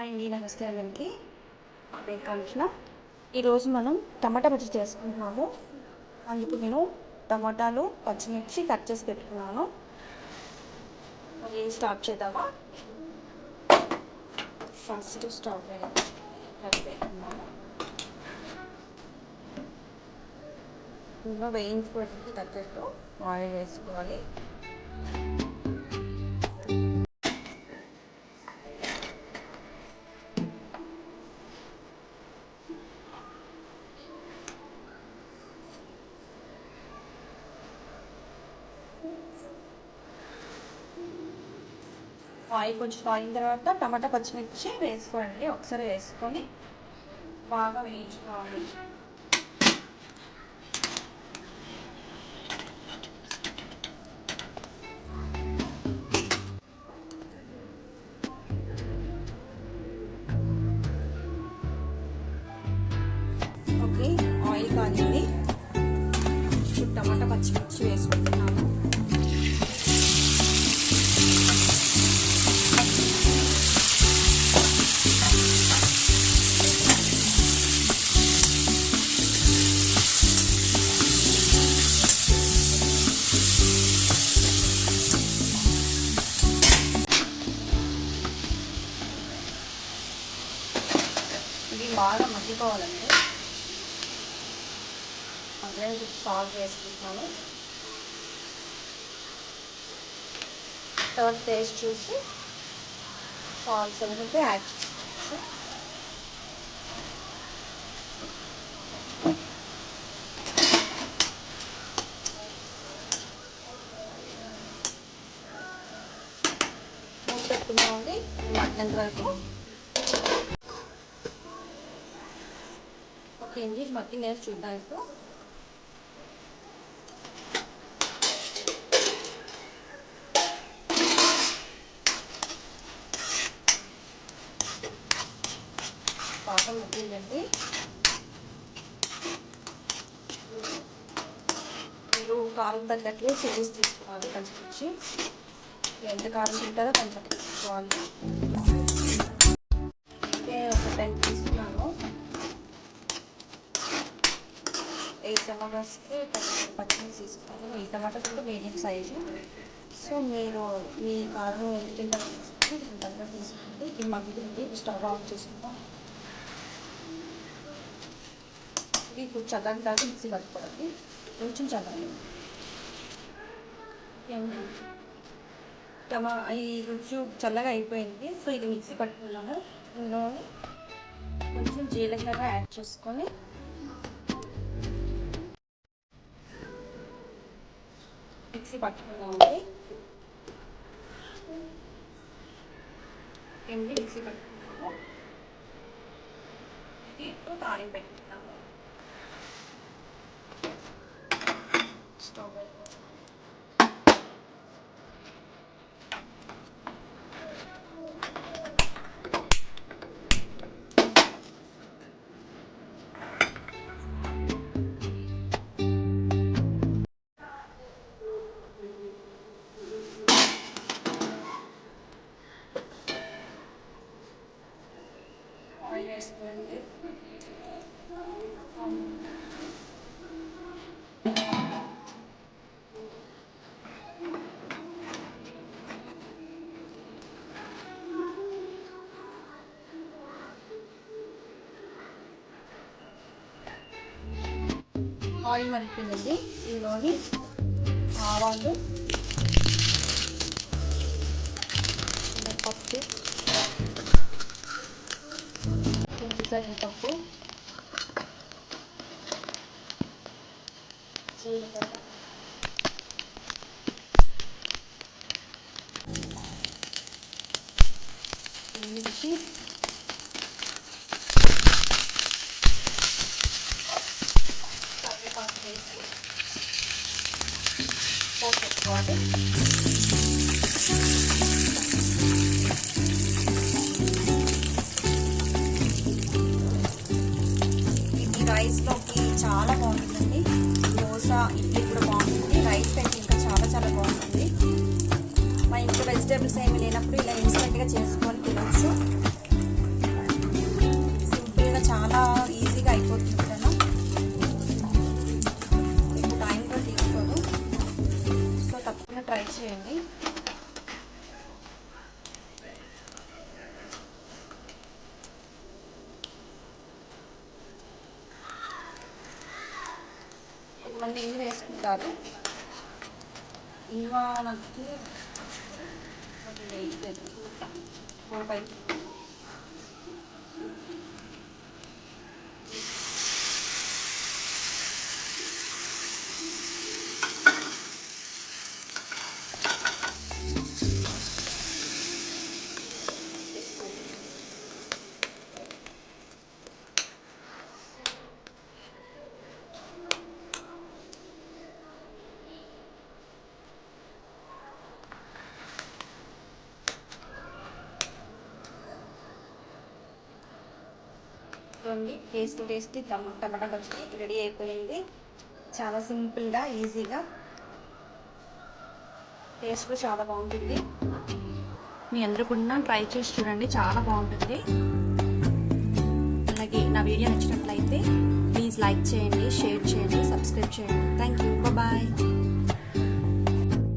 అండి నమస్తే అందరికి నేను కాంక్షణ ఈరోజు మనం టమాటా బజ్జీ చేసుకుంటున్నాము. అందుకు నేను టమాటాలు పచ్చిమిర్చి కట్ చేసి పెట్టుకున్నాను. మరి స్టార్ట్ చేద్దామా? ఫస్ట్ స్టవ్ మీద కట్ వేయించుకోవడానికి తగ్గట్టు ఆయిల్ వేసుకోవాలి. ఆయిల్ కొంచెం ఆయిన తర్వాత టమాటా పచ్చిమిర్చి వేసుకోండి. ఒకసారి వేసుకొని బాగా వేయించుకోవాలి. ఓకే ఆయిల్ కానింది ఇప్పుడు టమాటా పచ్చిమిర్చి వేసుకుంటున్నాము ఇది బాగా మగ్గిపోవాలండి అదే సాల్ట్ వేసుకుంటున్నాను తర్వాత టేస్ట్ చూసి సాల్ట్ ఏమైతే యాడ్ చేసుకోవచ్చు. మూత పెట్టుకుందామండి. మగ్గినంత వరకు ఓకే అండి మగ్గి నేను చూద్దాం ఇప్పుడు. పాపం మగ్గిందండి మీరు కారం తగ్గట్లు సిరీస్ తీసుకోవాలి పచ్చిమిర్చి ఎంత కారం తింటారో కొంచెం తీసుకోవాలి. ఒక టెన్ పీస్ ఎయిట్ టమాటాస్కి పచ్చిమిర్చి తీసుకున్నాను ఎయిట్ టమాటాస్ కూడా మీడియం సైజు సో మీరు మీ కారం ఎంత తింటారో తీసుకుంటే దీని తగ్గట్టు తీసుకుంటే ఇది మగ్గుతుంది స్టవ్ ఆఫ్ చేసుకుందాం ఇది ఇప్పుడు చల్లని కాదు మిక్సీ పట్టుకోవాలి కొంచెం చల్లాలి టమా ఈ కొంచెం చల్లగా అయిపోయింది సో ఇది మిక్సీ పట్టుకున్నాను ఇందులో కొంచెం జీలకర్ర యాడ్ చేసుకొని మిక్సీ పట్టుకున్నామండి ఏంటి మిక్సీ పట్టుకున్నాము ఇది ఇప్పుడు తాలింపు పెట్టుకున్నాము స్టవ్ ఆయిల్ వేసుకోండి ఆయిల్ మరిపోయిందండి ఇందులోని ఆవాలు పోసుకోవాలి ఇది రైస్లోకి చాలా బాగుంటుందండి దోశ ఇడ్లీ కూడా బాగుంటుంది. రైస్ అయితే ఇంకా చాలా చాలా బాగుంటుంది. మా ఇంట్లో వెజిటేబుల్స్ ఏమి లేనప్పుడు ఇలా ఇన్స్టెంట్గా చేసుకొని తినచ్చు. కొంతమంది ఇంగు వేసుకుంటారు ఇంగువ నాకు పై వస్తుంది టేస్ట్ టేస్టీ టమాటా పచ్చడి రెడీ అయిపోయింది. చాలా సింపుల్గా ఈజీగా. టేస్ట్ చాలా బాగుంటుంది. మీ అందరూ కూడా ట్రై చేసి చూడండి. చాలా బాగుంటుంది. అలాగే నా వీడియో నచ్చినట్లయితే ప్లీజ్ లైక్ చేయండి షేర్ చేయండి సబ్స్క్రైబ్ చేయండి. Thank you bye.